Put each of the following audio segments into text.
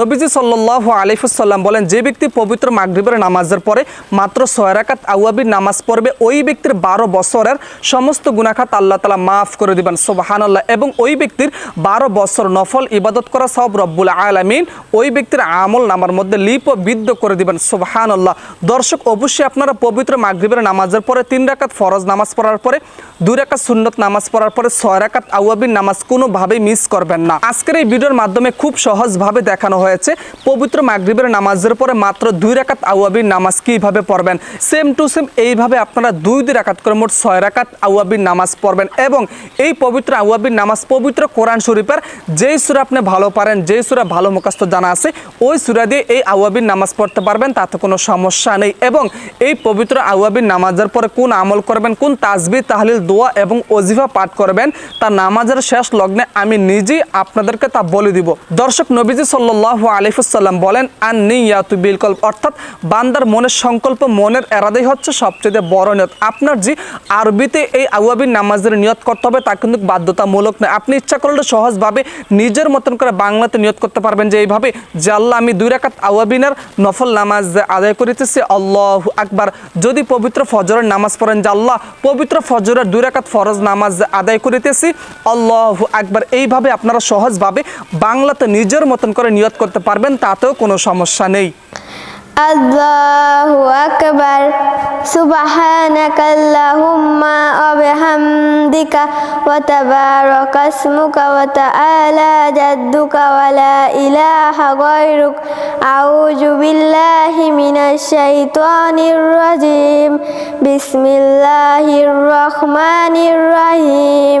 নবীজি সাল্লাহ আলিফুসাল্লাম বলেন, যে ব্যক্তি পবিত্র মাগরিবের নামাজের পরে মাত্র ছয় রাকাত আউয়াবির নামাজ পড়বে, ওই ব্যক্তির বারো বছরের সমস্ত গুনাখাত আল্লাহ তালা মাফ করে দিবেন সোবাহান আল্লাহ এবং ওই ব্যক্তির বারো বছর নফল ইবাদত করা সব রব্বুল আলমিন, ওই ব্যক্তির আমল নামার মধ্যে লিপ ও বিদ্ধ করে দিবেন সোবাহান আল্লাহ দর্শক, অবশ্যই আপনারা পবিত্র মাগরিবের নামাজের পরে তিন রাকাত ফরজ নামাজ পড়ার পরে, দুই রাকাত সুন্নত নামাজ পড়ার পরে ছয় রাকাত আউয়াবির নামাজ কোনোভাবেই মিস করবেন না। আজকের এই ভিডিওর মাধ্যমে খুব সহজভাবে দেখানো হয়েছে। পবিত্র মাগরিবের নামাজের পরে মাত্র দুই রাকাত আউয়াবির নামাজ কীভাবে পড়বেন? সেম টু সেম এইভাবে আপনারা দুই দুই রাকাত করে মোট ছয় রাকাত আউয়াবির নামাজ পড়বেন এবং এই পবিত্র আউয়াবির নামাজ পবিত্র কোরআন শরীফের যেই সুরা আপনি ভালো পারেন, যেই সুরা ভালো মুখস্থ জানা আছে, ওই সুরা দিয়ে এই আউয়াবির নামাজ পড়তে পারবেন, তাতে কোনো সমস্যা নেই এবং এই পবিত্র আউয়াবির নামাজের পরে কোন আমল করবেন, কোন তাজবি তাহলিল, দোয়া এবং অজিফা পাঠ করবেন, তা নামাজের শেষ লগ্নে আমি নিজেই আপনাদেরকে তা বলে দিব। দর্শক নবীজি সাল্লাহ আলিফুসাল্লাম বলেন আর নিয়াতু বিলকল্প অর্থাৎ বান্দার মনের সংকল্প, মনের এরাদাই হচ্ছে সবচেয়ে বড় নিয়ত। আপনার যে আরবিতে এই আউয়াবির নামাজের নিয়ত করতে হবে, তা কিন্তু বাধ্যতামূলক নয়। আপনি ইচ্ছা করলে সহজভাবে নিজের মতন করে বাংলাতে নিয়ত করতে পারবেন যে এইভাবে, যে আল্লাহ আমি দুই রাকাত আওয়াবিনের নফল নামাজ আদায় করিতেছি, আল্লাহ আকবার। যদি পবিত্র ফজরের নামাজ পড়েন, যে আল্লাহ পবিত্র ফজরের দুই রাকাত ফরজ নামাজ আদায় করিতেছি, আল্লাহ আকবার। এইভাবে আপনারা সহজভাবে বাংলাতে নিজের মতন করে নিয়ত করতে পারবেন, তাতেও কোনো সমস্যা নেই। আল্লাহু আকবার। সুবহানাকা আল্লাহুম্মা ওয়া বিহামদিকা ওয়া তাবারাকা ইসমুকা ওয়া তাআলা জাদ্দুকা ওয়া লা ইলাহা গায়রুক। আউযু বিল্লাহি মিনাশ শাইতানির রাজিম। বিসমিল্লাহির রহমানির রহিম।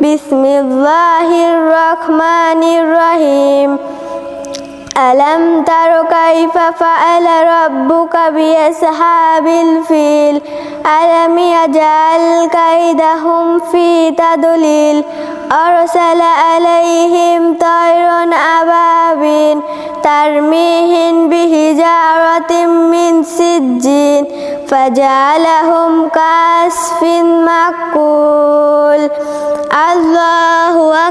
বিসমিল্লাহির রহমানির রহিম ألم تر كيف فعل ربك بأصحاب الفيل ألم يجعل كيدهم في تضليل أرسل عليهم طيرا أبابين ترميهم بحجارة من سجين فجعلهم كعصف مأكول الله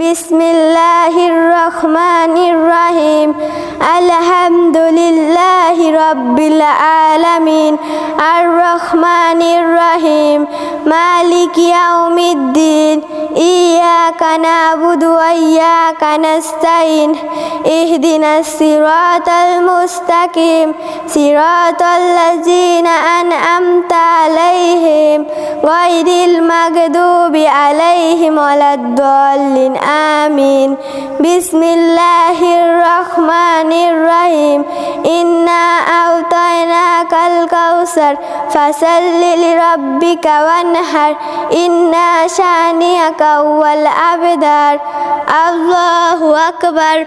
বিসমিল্লাহির রহমানির রহিম আলহামদুলিল্লাহি রব্বিল আলামিন। আর রহমানির রহিম মালিক ইয়াউমিদ্দিন। ইয়াকা নাবুদু ওয়া ইয়াকা নাস্তাইন اهدنا الصراط المستقيم. صراط الذين أنعمت عليهم غير المغضوب عليهم ولا الضالين. آمين. بسم الله الرحمن الرحيم. إنا أعطيناك الكوثر. فصل لربك وانحر. إنا شانئك هو الأبدار الله أكبر.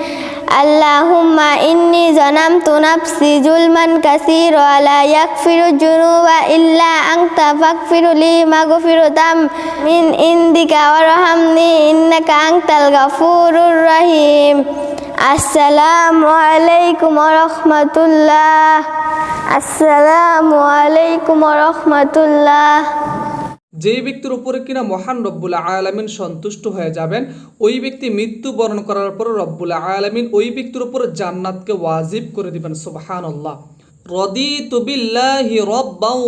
আল্লাহুম্মা ইন্নি জনাম তুনাফসি জুলমান কাসির আলা ইয়াকফিরু জুনুবা ইল্লা আংতা ফাকফিরুলি মাগফিরুতাম মিন ইন্দিকা ওয়ারহামনি ইন্নাকা আংতাল গাফুরুর রহিম। আসসালামু আলাইকুম রহমতুল্লাহ। আসসালামু আলাইকুম রহমতুল্লাহ। যেই ব্যক্তির উপরে কিনা মহান রব্বুল আয়ালামিন সন্তুষ্ট হয়ে যাবেন, ওই ব্যক্তি মৃত্যুবরণ করার পর রব্বুল আয়ালামিন ওই ব্যক্তির উপর জান্নাতকে ওয়াজিব করে দিবেন, সুবহানাল্লাহ। উল্লাহ রদি তুবিল্লাহি রব্বাউ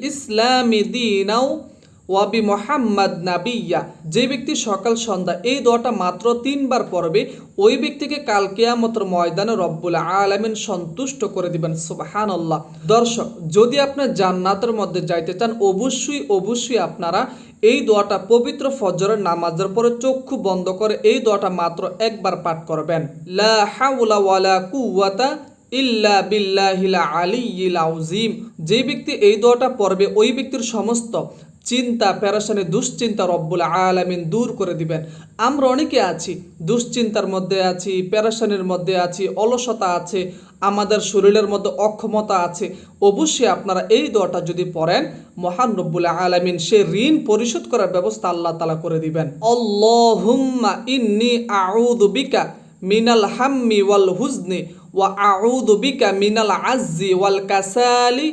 ইসলাম ইসলামি দীনাও ওয়াবি মোহাম্মদ নাবিয়া। যে ব্যক্তি সকাল, সন্ধ্যা এই দোয়াটা মাত্র তিনবার পড়বে, ওই ব্যক্তিকে কাল কেয়ামতের ময়দানে রব্বুল আলামিন সন্তুষ্ট করে দিবেন সুবাহান আল্লাহ দর্শক, যদি আপনি জান্নাতের মধ্যে যাইতে চান, অবশ্যই অবশ্যই আপনারা এই দোয়াটা পবিত্র ফজরের নামাজের পরে চক্ষু বন্ধ করে এই দোয়াটা মাত্র একবার পাঠ করবেন। লা হাওলা ওয়ালা কুওয়াতা ইল্লা বিল্লাহিল আলিয়িল আউজিম যে ব্যক্তি এই দোয়াটা পড়বে, ওই ব্যক্তির সমস্ত চিন্তা, প্যারাসানি, দুশ্চিন্তা রব্বুল আলামিন দূর করে দিবেন। আমরা অনেকে আছি, দুশ্চিন্তার মধ্যে আছি, প্যারাসানির মধ্যে আছি, অলসতা আছে, আমাদের শরীরের মধ্যে অক্ষমতা আছে। অবশ্যই আপনারা এই দোয়াটা যদি পড়েন, মহান রব্বুল আলামিন সে ঋণ পরিশোধ করার ব্যবস্থা আল্লাহ তালা করে দিবেন। আল্লাহুম্মা ইন্নি আউযু বিকা মিনাল হাম্মি ওয়াল হুজনি ওয়া আউযু বিকা মিনাল আজ্জি ওয়াল কাসালি,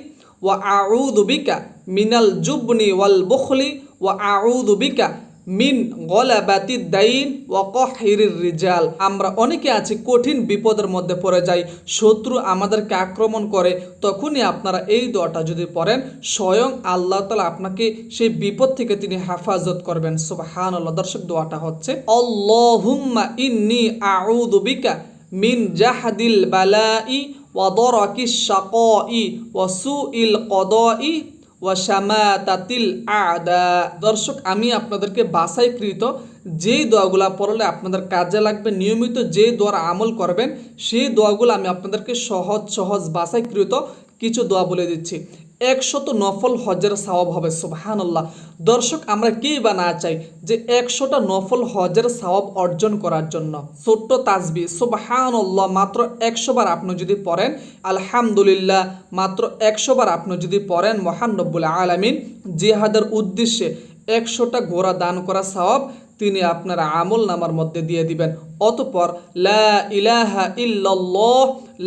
ওয়া আউযু বিকা মিনাল জুবনি ওয়াল বুখলি, ওয়া আউযু বিকা মিন গলাবাতি দাইন ওয়া কহিরির রিজাল। আমরা অনেকে আছি, কঠিন বিপদের মধ্যে পড়ে যাই, শত্রু আমাদেরকে আক্রমণ করে, তখনই আপনারা এই দোয়াটা যদি পড়েন, স্বয়ং আল্লাহ তালা আপনাকে সেই বিপদ থেকে তিনি হেফাজত করবেন। সুবহান আল্লাহ দর্শক, দোয়াটা হচ্ছে, আল্লাহুম্মা ইন্নি আউযু বিকা মিন জাহাদিল বালাই ওয়া দরাকিশ শাকাই ওয়া সুইল কদাই ওয়াশামাতাতিল আদা। দর্শক, আমি আপনাদেরকে বাসাইকৃত যেই দোয়াগুলা পড়লে আপনাদের কাজে লাগবে, নিয়মিত যে দোয়ার আমল করবেন, সেই দোয়াগুলো আমি আপনাদেরকে সহজ সহজ বাসাইকৃত কিছু দোয়া বলে দিচ্ছি। একশত নফল হজের সওয়াব হবে, সুবহানাল্লাহ। দর্শক, আমরা কি বা না চাই যে একশোটা নফল হজের সওয়াব অর্জন করার জন্য। ছোট্ট তাজবি সুবহানাল্লাহ, মাত্র একশো বার আপনি যদি পড়েন, আলহামদুলিল্লাহ, মাত্র একশো বার আপনি যদি পড়েন, মহান রব্বুল আলামিন, জিহাদের উদ্দেশ্যে একশোটা ঘোড়া দান করা সওয়াব তিনি আপনার আমল নামার মধ্যে দিয়ে দিবেন। অতপর, লা ইলাহা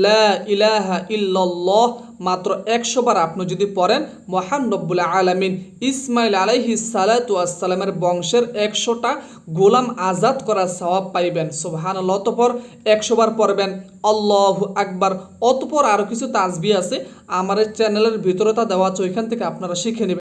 লা ইলাহা মাত্র একশো বার আপনি যদি পড়েন, মহান রব্বুল আলামিন ইসমাইল আলাইহি সালাতু আসসালামের বংশের একশোটা গোলাম আজাদ করার সওয়াব পাইবেন। সোহান অতপর একশো বার পড়বেন, আল্লাহ আকবার অতপর আরও কিছু তাজবি আছে, আমার চ্যানেলের ভিতরে তা দেওয়া আছে, ওইখান থেকে আপনারা শিখে নেবেন।